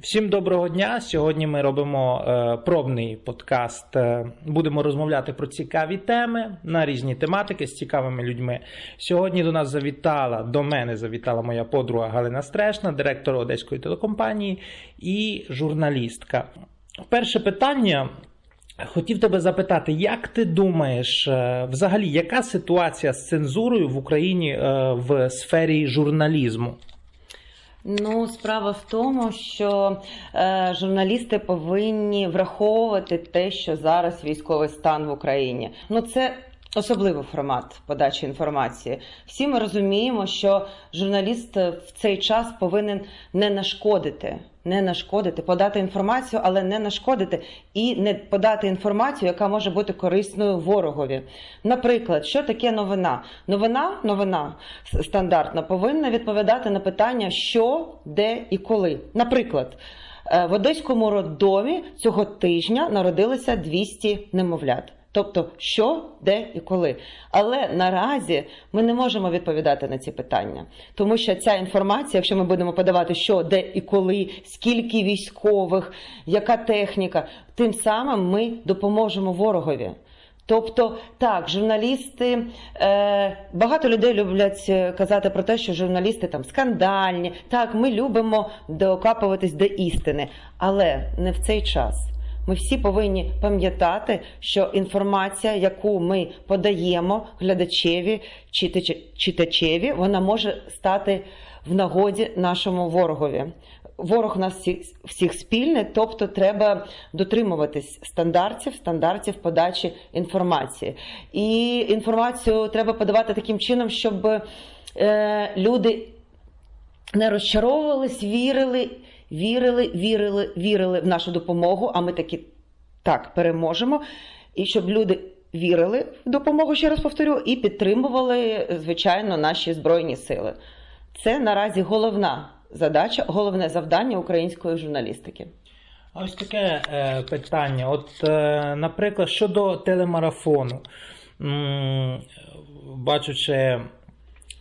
Всім доброго дня. Сьогодні ми робимо е, пробний подкаст. Е, будемо розмовляти про цікаві теми на різні тематики з цікавими людьми. Сьогодні до нас завітала, до мене завітала моя подруга Галина Стрешна, директор Одеської телекомпанії і журналістка. Перше питання. Хотів тебе запитати, як ти думаєш, е, взагалі, яка ситуація з цензурою в Україні е, в сфері журналізму? Ну, справа в тому, що е, журналісти повинні враховувати те, що зараз військовий стан в Україні. Ну, це особливий формат подачі інформації. Всі ми розуміємо, що журналіст в цей час повинен не нашкодити. Не нашкодити, подати інформацію, але не нашкодити і не подати інформацію, яка може бути корисною ворогові. Наприклад, що таке новина? Новина, новина стандартна, повинна відповідати на питання, що, де і коли. Наприклад, е, в Одеському роддомі цього тижня народилося 200 немовлят. Тобто, що, де і коли. Але наразі ми не можемо відповідати на ці питання, тому що ця інформація, якщо ми будемо подавати, що, де і коли, скільки військових, яка техніка, тим самим ми допоможемо ворогові. Тобто, так, журналісти, е, багато людей люблять е, казати про те, що журналісти там скандальні. Так, ми любимо докапуватись до істини, але не в цей час. Ми всі повинні пам'ятати, що інформація, яку ми подаємо глядачеві читачеві, вона може стати в нагоді нашому ворогові. Ворог нас всіх, всіх спільний, тобто треба дотримуватись стандартів, стандартів подачі інформації. І інформацію треба подавати таким чином, щоб е, люди не розчаровувались, вірили вірили, вірили, вірили в нашу допомогу. А ми такі так переможемо. І щоб люди вірили в допомогу, ще раз повторю, і підтримували, звичайно, наші збройні сили. Це наразі головна задача, головне завдання української журналістики. Ось таке е, питання. От, е, наприклад, щодо телемарафону, м- бачучи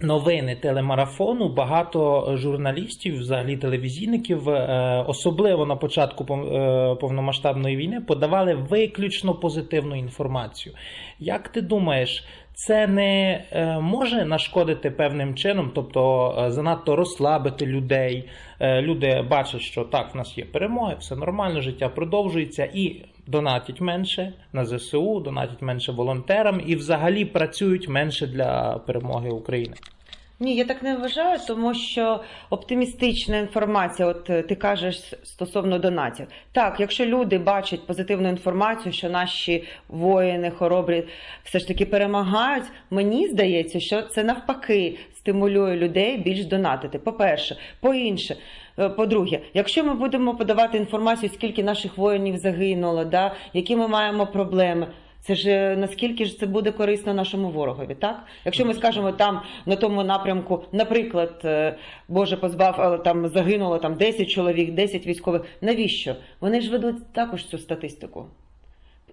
новини телемарафону багато журналістів, взагалі телевізійників, е, особливо на початку е, повномасштабної війни, подавали виключно позитивну інформацію. Як ти думаєш? Це не е, може нашкодити певним чином, тобто занадто розслабити людей. Люди бачать, що так, в нас є перемоги, все нормально, життя продовжується і донатять менше на ЗСУ, донатять менше волонтерам і взагалі працюють менше для перемоги України. Ні, я так не вважаю, тому що оптимістична інформація, от е, ти кажеш стосовно донатів. Так, якщо люди бачать позитивну інформацію, що наші воїни хоробрі все ж таки перемагають, мені здається, що це навпаки стимулює людей більш донатити. По-перше, по-інше, е, по-друге, якщо ми будемо подавати інформацію, скільки наших воїнів загинуло, да, які ми маємо проблеми. Це ж е, наскільки ж це буде корисно нашому ворогові, так? Якщо ми скажемо там на тому напрямку, наприклад, е, Боже позбав, але там загинуло там 10 чоловік, 10 військових. Навіщо? Вони ж ведуть також цю статистику.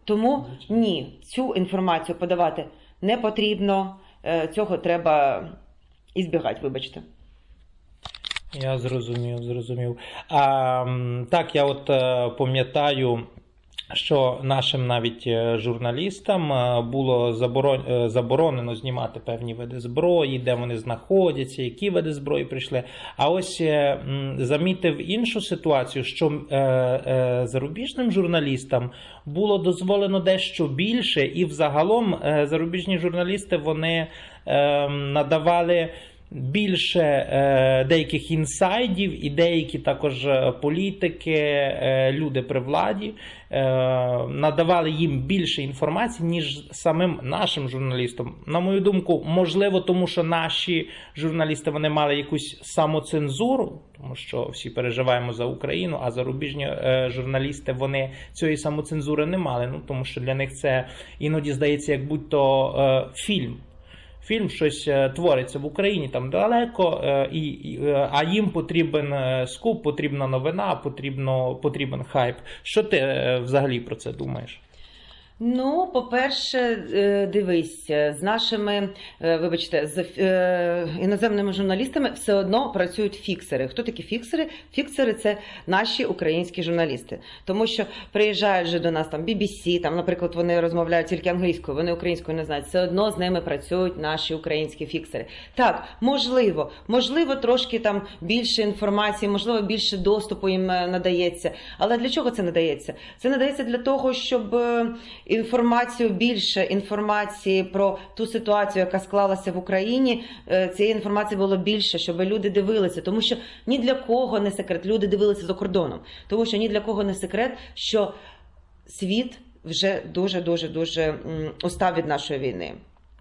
Тому ні, цю інформацію подавати не потрібно. Е, цього треба ізбігати, вибачте. Я зрозумів, зрозумів. А, Так, я от пам'ятаю що нашим навіть е, журналістам е, було е, заборонено знімати певні види зброї, де вони знаходяться, які види зброї прийшли. А ось замітив іншу ситуацію, що зарубіжним журналістам було дозволено дещо більше, і взагалом зарубіжні журналісти вони надавали більше е, деяких інсайдів і деякі також е, політики, е, люди при владі надавали їм більше інформації, ніж самим нашим журналістам. На мою думку, можливо, тому що наші журналісти вони мали якусь самоцензуру, тому що всі переживаємо за Україну, а зарубіжні журналісти вони цієї самоцензури не мали. Ну тому що для них це іноді здається, як будь-то фільм фільм щось е, твориться в Україні там далеко, е, і, і е, а їм потрібен скуп, потрібна новина, потрібно, потрібен хайп. Що ти взагалі про це думаєш? Ну, по-перше, е, дивись, е, з нашими, е, вибачте, з іноземними журналістами все одно працюють фіксери. Хто такі фіксери? Фіксери це наші українські журналісти. Тому що приїжджають же до нас там BBC, там, наприклад, вони розмовляють тільки англійською, вони українською не знають. Все одно з ними працюють наші українські фіксери. Так, можливо, можливо, трошки там більше інформації, можливо, більше доступу їм надається. Але для чого це надається? Це надається для того, щоб інформацію більше інформації про ту ситуацію, яка склалася в Україні. е, Цієї інформації було більше, щоб люди дивилися, тому що ні для кого не секрет. Люди дивилися за кордоном, тому що ні для кого не секрет, що світ вже дуже дуже дуже устав від нашої війни.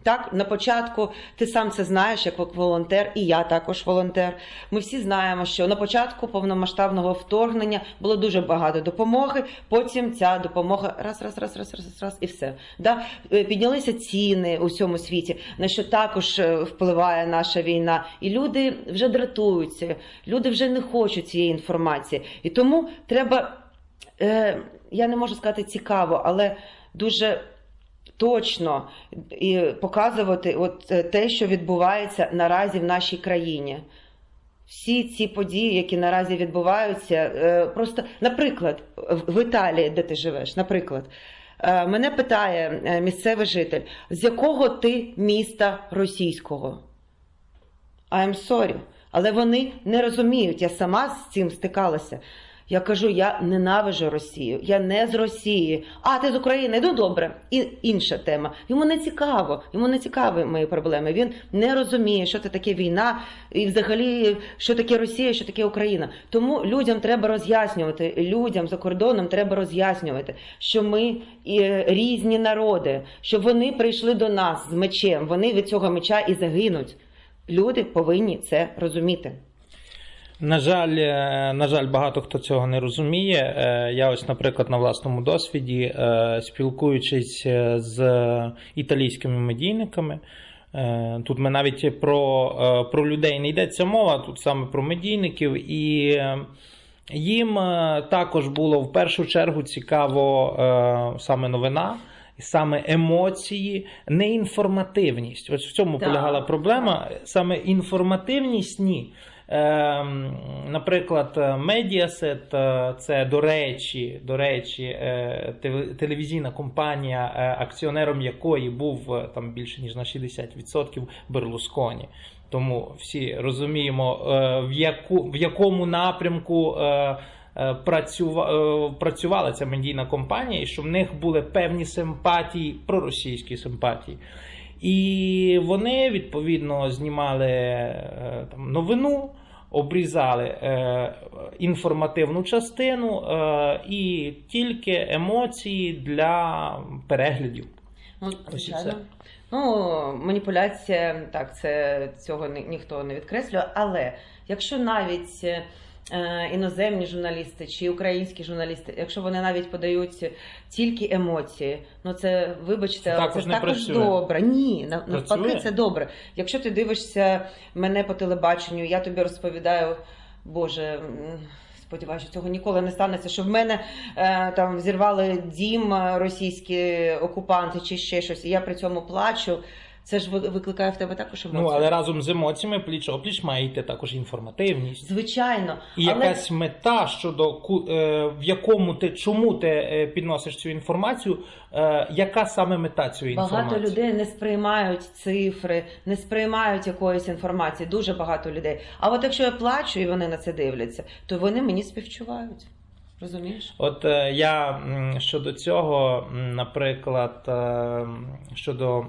Так, на початку ти сам це знаєш як волонтер, і я також волонтер. Ми всі знаємо, що на початку повномасштабного вторгнення було дуже багато допомоги. Потім ця допомога раз, раз, раз, раз, раз, раз, раз і все. Да? Е, Піднялися ціни у всьому світі, на що також е, впливає наша війна. І люди вже дратуються, люди вже не хочуть цієї інформації. І тому треба, е, я не можу сказати цікаво, але дуже точно і показувати от е, те, що відбувається наразі в нашій країні. Всі ці події, які наразі відбуваються, е, просто, наприклад, в- Італії, де ти живеш, наприклад, е, мене питає місцевий житель, з якого ти міста російського? I'm sorry. Але вони не розуміють, я сама з цим стикалася. Я кажу, я ненавижу Росію, я не з Росії. А ти з України? Ну добре, і інша тема. Йому не цікаво, йому не цікаві мої проблеми. Він не розуміє, що це таке війна, і взагалі що таке Росія, що таке Україна. Тому людям треба роз'яснювати. Людям за кордоном треба роз'яснювати, що ми е, різні народи, що вони прийшли до нас з мечем. Вони від цього меча і загинуть. Люди повинні це розуміти. На жаль, е, на жаль, багато хто цього не розуміє. Е, Я ось, наприклад, на власному досвіді, е, спілкуючись з італійськими медійниками. Тут ми навіть про, про людей не йдеться мова, тут саме про медійників, і їм також було в першу чергу цікаво саме новина, саме емоції, не інформативність. Ось в цьому Так, полягала проблема. Саме інформативність ні. Ем, Наприклад, Mediaset, е, це до речі, до речі, е, телевізійна компанія, е, акціонером якої був там більше ніж на 60% Берлусконі. Тому всі розуміємо, в, яку, в якому напрямку працюва, працювала ця медійна компанія, і що в них були певні симпатії, проросійські симпатії. І вони відповідно знімали там, новину, обрізали е, інформативну частину е, і тільки емоції для переглядів. Ну, звичайно. Ну, маніпуляція, так, це цього ні, ніхто не відкреслює. Але якщо навіть е, іноземні журналісти чи українські журналісти, якщо вони навіть подають тільки емоції, ну це вибачте, Це але також це також працює. добре. Ні, навпаки, Працює? це добре. Якщо ти дивишся мене по телебаченню, я тобі розповідаю, Боже. Сподіваюся, що цього ніколи не станеться, що в мене е, там взірвали дім е, російські окупанти чи ще щось, і я при цьому плачу. Це ж ви- викликає в тебе також емоції. Ну, але разом з емоціями пліч опліч має йти також інформативність. Звичайно, І але якась мета щодо е, в якому ти чому ти е, підносиш цю інформацію, е, яка саме мета цієї інформації? багато людей не сприймають цифри, не сприймають якоїсь інформації. Дуже багато людей. А от якщо я плачу і вони на це дивляться, то вони мені співчувають. Розумієш? От е, я щодо цього, наприклад, е, щодо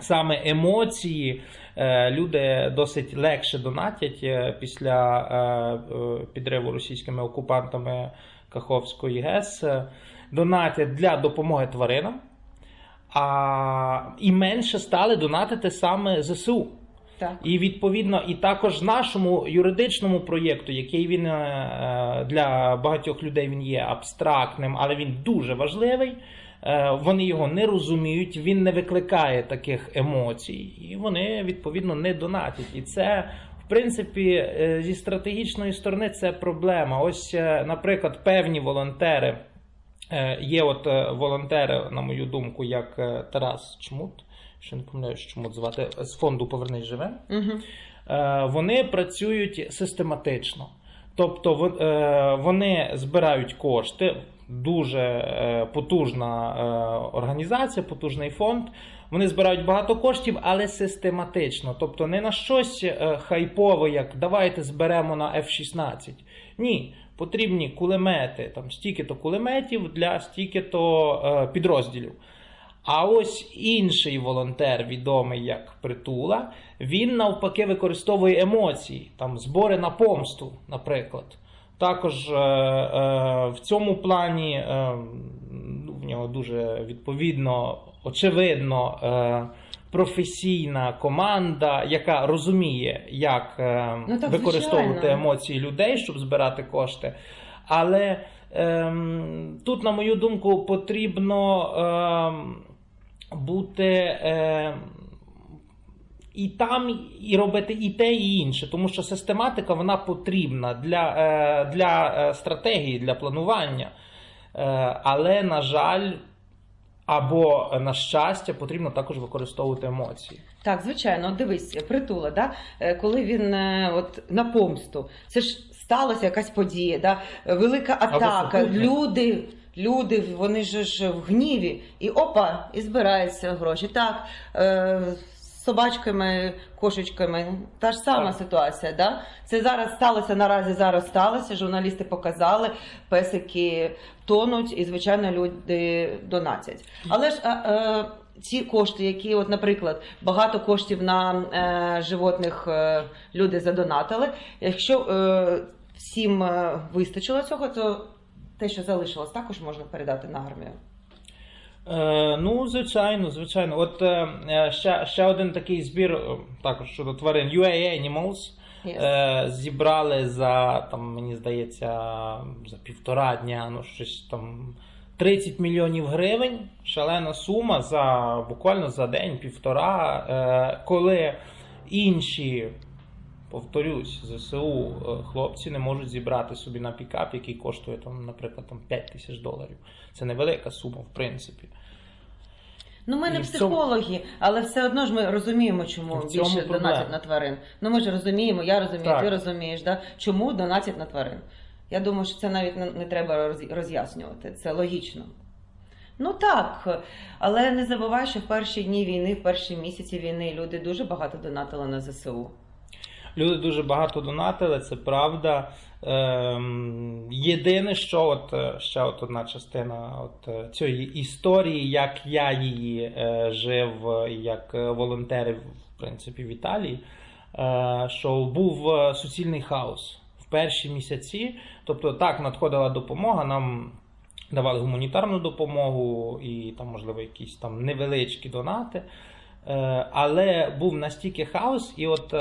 саме емоції, е, люди досить легше донатять е, після е, підриву російськими окупантами Каховської ГЕС, донатять для допомоги тваринам, а і менше стали донатити саме ЗСУ. Так. І відповідно, і також нашому юридичному проєкту, який він для багатьох людей він є абстрактним, але він дуже важливий. Е, Вони його не розуміють, він не викликає таких емоцій, і вони відповідно не донатять. І це, в принципі, е, зі стратегічної сторони це проблема. Ось, е, наприклад, певні волонтери Є от волонтери, на мою думку, як Тарас Чмут, що не пам'ятаю, що Чмут звати, з фонду Повернись живе. Угу. Вони працюють систематично. Тобто вони збирають кошти, дуже е, потужна е, організація, потужний фонд. Вони збирають багато коштів, але систематично. Тобто не на щось е, хайпове, як давайте зберемо на F-16. Ні, потрібні кулемети, там стільки-то кулеметів для стільки-то підрозділів. А ось інший волонтер, відомий як Притула, він навпаки використовує емоції, там збори на помсту, наприклад. Також е, е, в цьому плані е, ну, в нього дуже відповідно, очевидно, професійна команда, яка розуміє, як Ну, так, використовувати звичайно. емоції людей, щоб збирати кошти. Але ем, тут, на мою думку, потрібно ем, бути ем, і там, і робити і те, і інше, тому що систематика вона потрібна для, е, для е, стратегії, для планування. Е, але, на жаль, або на щастя, потрібно також використовувати емоції. Так, звичайно, дивись, притула, да? коли він от на помсту, це ж сталася якась подія, да? велика атака. Люди, люди, вони ж ж в гніві, і опа, і збираються гроші. Так, е, з собачками, кошечками, та ж сама Так. ситуація. Да? Це зараз сталося, наразі зараз сталося. Журналісти показали, песики тонуть, і звичайно люди донатять. Але ж. е, е, ці кошти, які, от, наприклад, багато коштів на е, животних е, люди задонатили. Якщо е, всім е, вистачило цього, то те, що залишилось, також можна передати на армію. Е, ну, звичайно, звичайно. От е, е, ще, ще один такий збір, також щодо тварин UA Animals. Yes. Е, зібрали за там, мені здається, за півтора дня, ну щось там 30 мільйонів гривень. Шалена сума за буквально за день-півтора. Е, коли інші, повторюсь, ЗСУ е, хлопці не можуть зібрати собі на пікап, який коштує там, наприклад, там 5 тисяч доларів. Це невелика сума, в принципі. Ну, ми не І в цьому- психологи, але все одно ж ми розуміємо, чому В цьому більше проблема. донатять на тварин. Ну ми ж розуміємо, я розумію, Так. ти розумієш, да? чому донатять на тварин. Я думаю, що це навіть не, не треба роз- роз'яснювати. Це логічно. Ну так, але не забувай, що в перші дні війни, в перші місяці війни люди дуже багато донатили на ЗСУ. Люди дуже багато донатили, це правда. Ем, єдине, що от е, ще от одна частина от е, цієї історії, як я її е, жив, як волонтерів, в принципі, в Італії, що був суцільний хаос в перші місяці. Тобто, так надходила допомога, нам давали гуманітарну допомогу і там, можливо, якісь там невеличкі донати. Але був настільки хаос, і от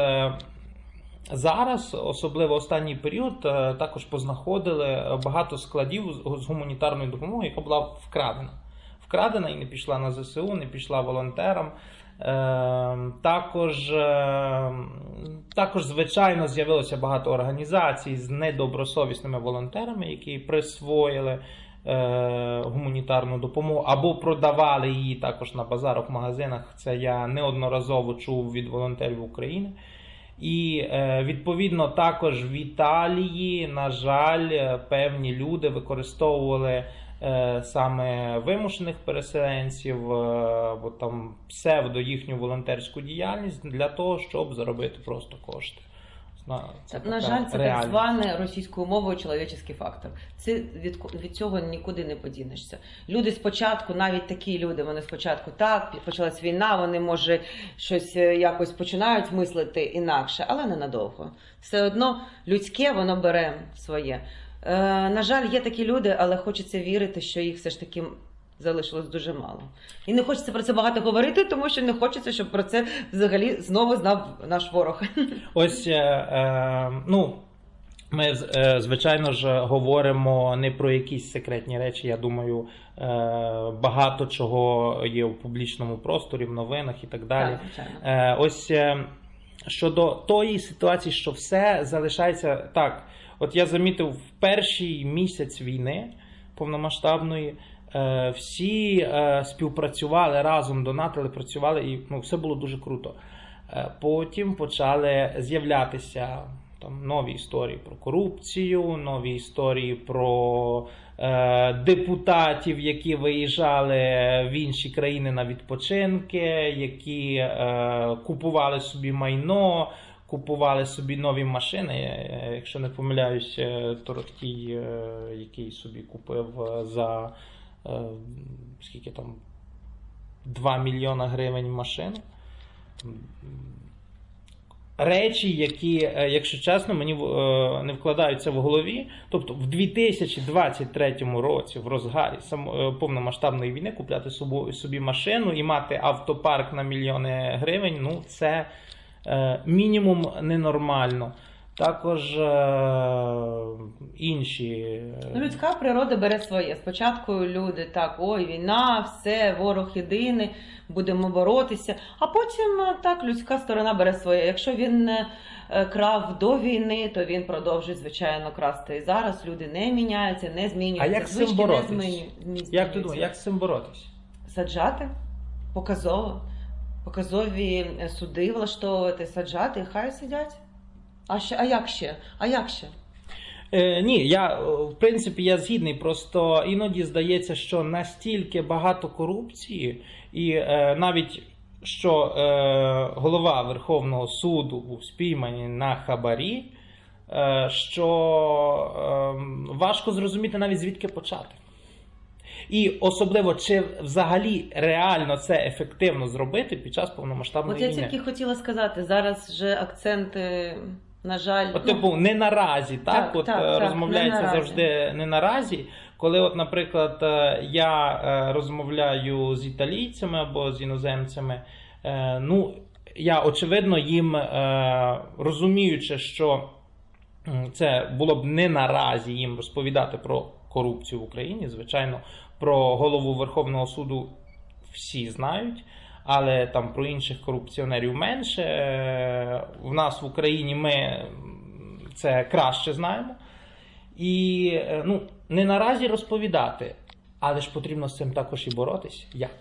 зараз, особливо останній період, е, також познаходили багато складів з- гуманітарною допомогою, яка була вкрадена. Вкрадена і не пішла на ЗСУ, не пішла волонтерам. Е, Також, е, також, звичайно, з'явилося багато організацій з недобросовісними волонтерами, які присвоїли гуманітарну допомогу або продавали її також на базарах, магазинах. Це я неодноразово чув від волонтерів України. І е, відповідно також в Італії, на жаль, е, певні люди використовували е, саме вимушених переселенців, або бо там псевдо їхню волонтерську діяльність для того, щоб заробити просто кошти. Це на жаль, це так реальність. званий російською мовою чоловічий фактор. Це від, від цього нікуди не подінешся. Люди спочатку, навіть такі люди, вони спочатку так, почалась війна, вони може щось е, якось починають мислити інакше, але ненадовго. Все одно людське воно бере своє. Е, на жаль, є такі люди, але хочеться вірити, що їх все ж таки залишилось дуже мало. І не хочеться про це багато говорити, тому що не хочеться, щоб про це взагалі знову знав наш ворог. Ось, е, е, ну, ми, е, звичайно ж, говоримо не про якісь секретні речі. Я думаю, е, багато чого є в публічному просторі, в новинах і так далі. Так. Ось щодо тої ситуації, що все залишається так. От я замітив в перший місяць війни повномасштабної. Е, Всі е, співпрацювали разом, донатили, працювали, і ну, все було дуже круто. Е, Потім почали з'являтися там нові історії про корупцію, нові історії про е, депутатів, які виїжджали в інші країни на відпочинки, які е, купували собі майно, купували собі нові машини. Якщо не помиляюсь, е, Торохтій, який собі купив за скільки там 2 мільйона гривень машину. Речі, які, е, якщо чесно, мені е, не вкладаються в голові. Тобто в 2023 році, в розгарі е, повномасштабної війни, купляти собі, машину і мати автопарк на мільйони гривень, ну це е, мінімум ненормально. Також е, інші. е, Ну, людська природа бере своє. Спочатку люди так, ой, війна, все, ворог єдиний, будемо боротися. А потім е, так людська сторона бере своє. Якщо він крав до війни, то він продовжує звичайно красти. І зараз люди не міняються, не змінюються. А як з цим звички боротись? зміню- Як ти думаєш, як з цим боротися? саджати показово, показові суди влаштовувати, саджати, і хай сидять. А ще, а як ще? А як ще? Е, ні, я е, в принципі я згідний. Просто іноді здається, що настільки багато корупції, і е, навіть що е, голова Верховного суду був спійманий на хабарі, е, що е, важко зрозуміти навіть звідки почати. І особливо, чи взагалі реально це ефективно зробити під час повномасштабної От я тільки хотіла сказати, зараз же акценти, на жаль, От, ну, типу, не наразі, так? Так, от так, е, розмовляється не завжди не наразі. Коли, от, наприклад, е, я е, розмовляю з італійцями або з іноземцями, ну, я очевидно їм розуміючи, що це було б не наразі їм розповідати про корупцію в Україні. Звичайно, про голову Верховного суду всі знають. Але там про інших корупціонерів менше. Е, В нас в Україні ми це краще знаємо. І е, ну, не наразі розповідати, але ж потрібно з цим також і боротись. Як?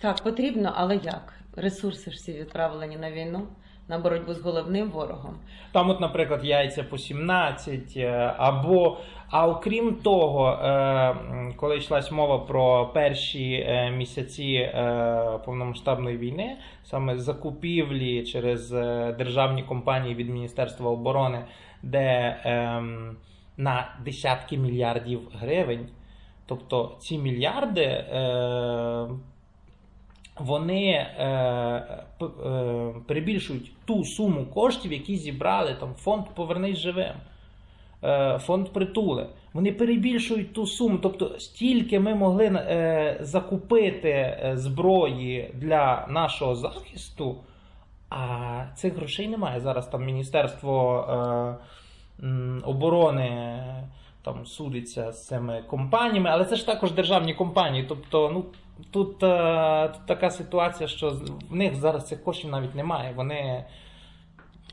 так, потрібно, але як? Ресурси ж всі відправлені на війну, на боротьбу з головним ворогом. Там, от, наприклад, яйця по 17, е, або, а окрім того, е, коли йшлась мова про перші е, місяці повномасштабної війни, саме закупівлі через державні компанії від Міністерства оборони, де на десятки мільярдів гривень, тобто ці мільярди. Вони е, е, перебільшують ту суму коштів, які зібрали там фонд Повернись живим, е, фонд притули. Вони перебільшують ту суму. Тобто, стільки ми могли закупити зброї для нашого захисту, а цих грошей немає. Зараз там Міністерство оборони там судиться з цими компаніями, але це ж також державні компанії. Тобто, ну тут, е, тут така ситуація, що в них зараз цих коштів навіть немає. Вони,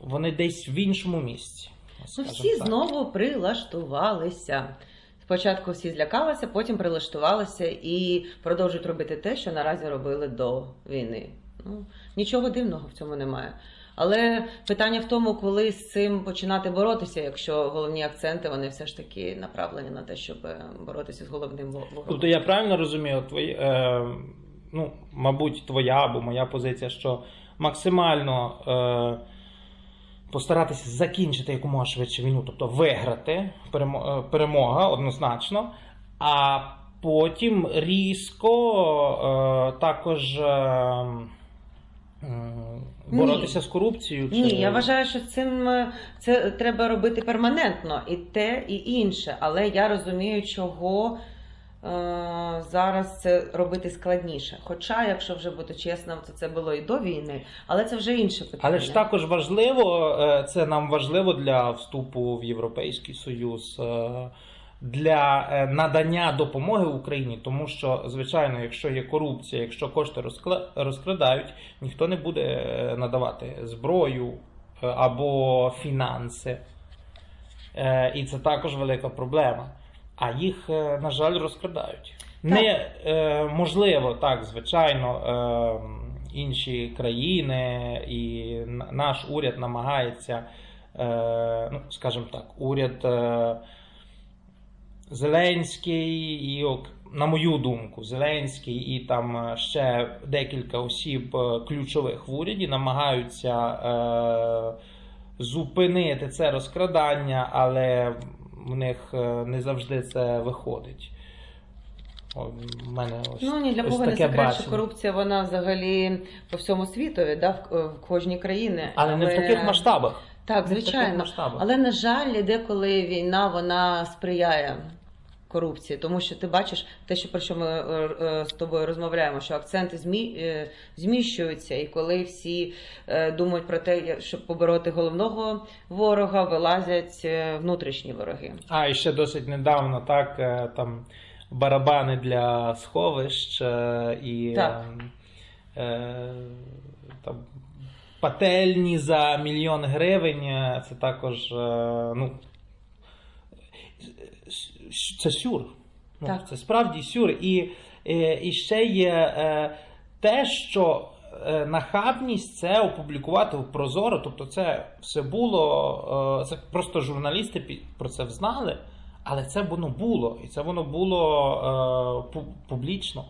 вони десь в іншому місці. Ну, всі так. знову прилаштувалися. Спочатку всі злякалися, потім прилаштувалися і продовжують робити те, що наразі робили до війни. Ну, нічого дивного в цьому немає. Але питання в тому, коли з цим починати боротися, якщо головні акценти вони все ж таки направлені на те, щоб е, боротися з головним во- ворогом. Тобто я правильно розумію, твої, е, ну, мабуть, твоя або моя позиція, що максимально е, постаратися закінчити якомога швидше війну, тобто виграти е, перемога однозначно, а потім різко е, також. Е, Боротися з корупцією? Чи... Ні, я вважаю, що цим е, це треба робити перманентно і те, і інше. Але я розумію, чого е, зараз це робити складніше. Хоча, якщо вже бути чесним, то це було і до війни, але це вже інше питання. Але ж також важливо, е, це нам важливо для вступу в Європейський Союз, для е, надання допомоги Україні, тому що, звичайно, якщо є корупція, якщо кошти розкрадають, ніхто не буде е, надавати зброю е, або фінанси. І це також велика проблема. а їх, на жаль, розкрадають. Не е, можливо, так, звичайно, е, інші країни і наш уряд намагається, е, ну, скажімо так, уряд е, Зеленський і, ок- на мою думку, Зеленський і там е, ще декілька осіб е, ключових в уряді намагаються е, зупинити це розкрадання, але в них е, не завжди це виходить. В мене ось, Ну ні для кого не секрет, бачення. що корупція вона взагалі по всьому світові, да, в, в кожній країні. Але не в таких масштабах. Так, звичайно. Але на жаль, деколи війна вона сприяє корупції, тому що ти бачиш те, що про що ми е, е, з тобою розмовляємо, що акценти змі, е, зміщуються, і коли всі думають про те, щоб побороти головного ворога, вилазять внутрішні вороги. А, і ще досить недавно, так, там барабани для сховищ і Так. там, пательні за мільйон гривень. Це також, ну, це сюр. Ну, Так. Це справді сюр. І, е, і ще є е, те, що е, нахабність це опублікувати в Прозоро. Тобто, це все було. Це просто журналісти про це взнали, але це воно було. І це воно було пу- публічно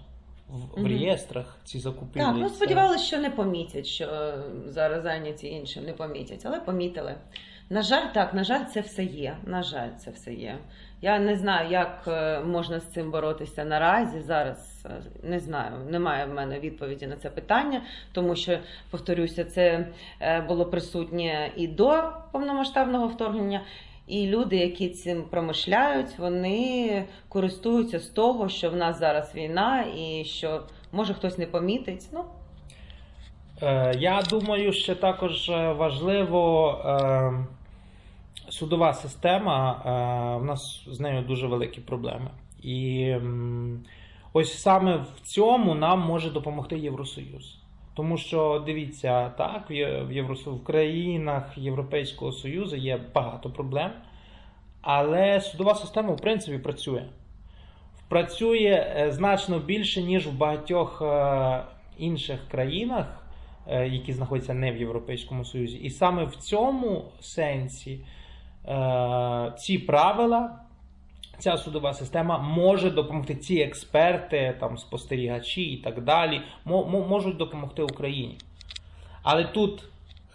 в, в реєстрах ці закупівлі. Так, ну сподівалися, що не помітять, що зараз зайняті іншим не помітять, але помітили. На жаль, так, на жаль, це все є. На жаль, це все є. Я не знаю, як е, можна з цим боротися наразі. Зараз е, не знаю. Немає в мене відповіді на це питання, тому що, повторюся, це е, було присутнє і до повномасштабного вторгнення. І люди, які цим промишляють, вони користуються з того, що в нас зараз війна, і що може хтось не помітить. Ну Я думаю, що також важливо е, судова система. е, В нас з нею дуже великі проблеми. І ось саме в цьому нам може допомогти Євросоюз. Тому що дивіться, так, в Є- в країнах Європейського Союзу є багато проблем, але судова система, в принципі, працює. Працює е, значно більше, ніж в багатьох е, інших країнах, які знаходяться не в Європейському Союзі. І саме в цьому сенсі ці правила, ця судова система може допомогти. Ці експерти, там, спостерігачі і так далі, мо- мо- можуть допомогти Україні. Але тут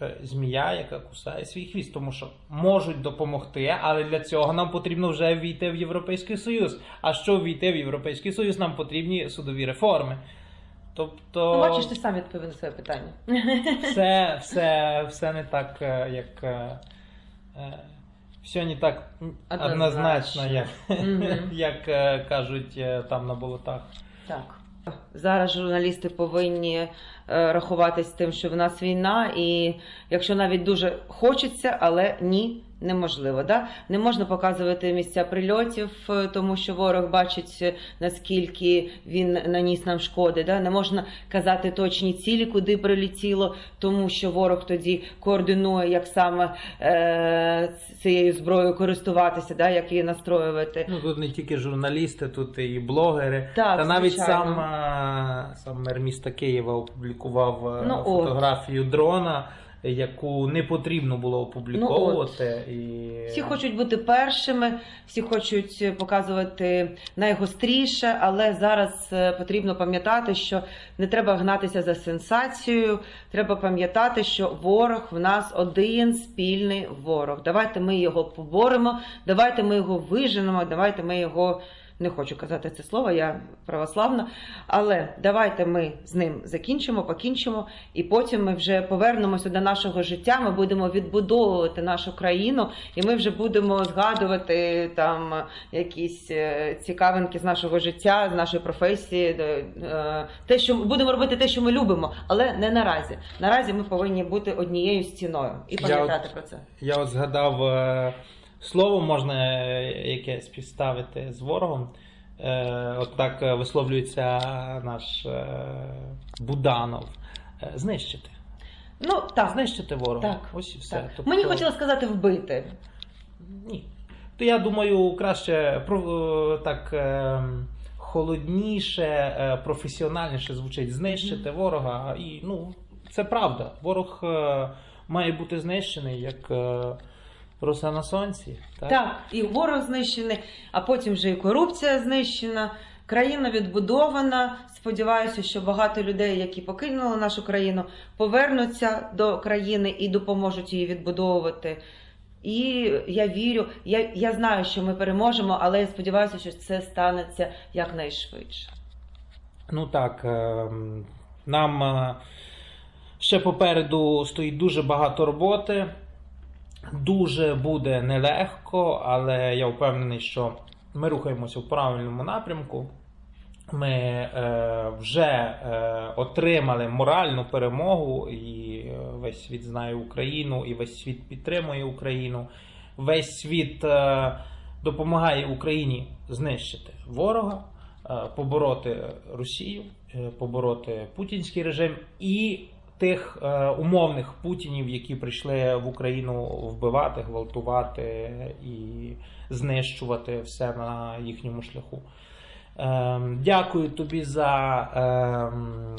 е, змія, яка кусає свій хвіст, тому що можуть допомогти, але для цього нам потрібно вже війти в Європейський Союз. А щоб війти в Європейський Союз, нам потрібні судові реформи. Тобто, ну, бачиш, ти сам відповів на своє питання. все, все, все не так, е, як. Все не так Однозначно. однозначно, як, як е, кажуть е, там на болотах. Так. Зараз журналісти повинні е, рахуватись з тим, що в нас війна, і якщо навіть дуже хочеться, але ні, неможливо. Да? Не можна показувати місця прильотів, е, тому що ворог бачить, е, наскільки він наніс нам шкоди. Да? Не можна казати точні цілі, куди прилетіло, тому що ворог тоді координує, як саме е, цією зброєю користуватися, да? як її настроювати. Ну тут не тільки журналісти, тут і блогери. Так, Та навіть звичайно. сам, сам мер міста Києва опублікував е, Ну, от. фотографію дрона, яку не потрібно було опубліковувати. і... Всі хочуть бути першими, всі хочуть показувати найгостріше, але зараз е, потрібно пам'ятати, що не треба гнатися за сенсацією. Треба пам'ятати, що ворог в нас один спільний ворог. Давайте ми його поборемо, давайте ми його виженемо, давайте ми його. Не хочу казати це слово, я православна, але давайте ми з ним закінчимо, покінчимо, і потім ми вже повернемося до нашого життя. Ми будемо відбудовувати нашу країну, і ми вже будемо згадувати там якісь е, цікавинки з нашого життя, з нашої професії, е, те, що будемо робити те, що ми любимо, але не наразі. Наразі ми повинні бути однією стіною і пам'ятати про це. Я от згадав е, слово можна е, якесь співставити з ворогом. Е, от так е, висловлюється наш е, Буданов. Знищити. Ну так, Знищити ворога. так, Ось і все. так. Тобто- Мені хотілося сказати вбити. Ні. то я думаю, краще про- так холодніше, професіональніше звучить знищити ворога. І ну, це правда. Ворог має бути знищений як роса на сонці. Так? Так, і ворог знищений, а потім вже і корупція знищена. Країна відбудована. Сподіваюся, що багато людей, які покинули нашу країну, повернуться до країни і допоможуть її відбудовувати. І я вірю, я, я знаю, що ми переможемо, але я сподіваюся, що це станеться якнайшвидше. Ну так, е, нам е, ще попереду стоїть дуже багато роботи. Дуже буде нелегко, але я впевнений, що ми рухаємося в правильному напрямку. Ми е, вже е, отримали моральну перемогу, і е, весь світ знає Україну, і весь світ підтримує Україну. Весь світ е, допомагає Україні знищити ворога, е, побороти Росію, е, побороти путінський режим і тих е, умовних путінів, які прийшли в Україну вбивати, гвалтувати і знищувати все на їхньому шляху. Ем, Дякую тобі за, ем,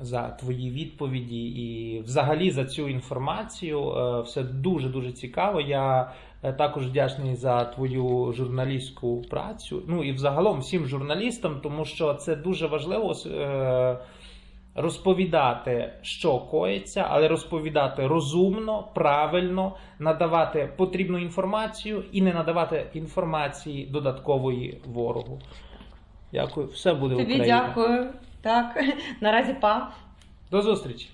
за твої відповіді і взагалі за цю інформацію. Е, Все дуже дуже цікаво. Я е, також вдячний за твою журналістську працю. Ну і взагалом всім журналістам, тому що це дуже важливо. Розповідати, що коїться, але розповідати розумно, правильно, надавати потрібну інформацію і не надавати інформації додаткової ворогу. Дякую, все буде Тобі Україна. дякую. Так, наразі па. До зустрічі.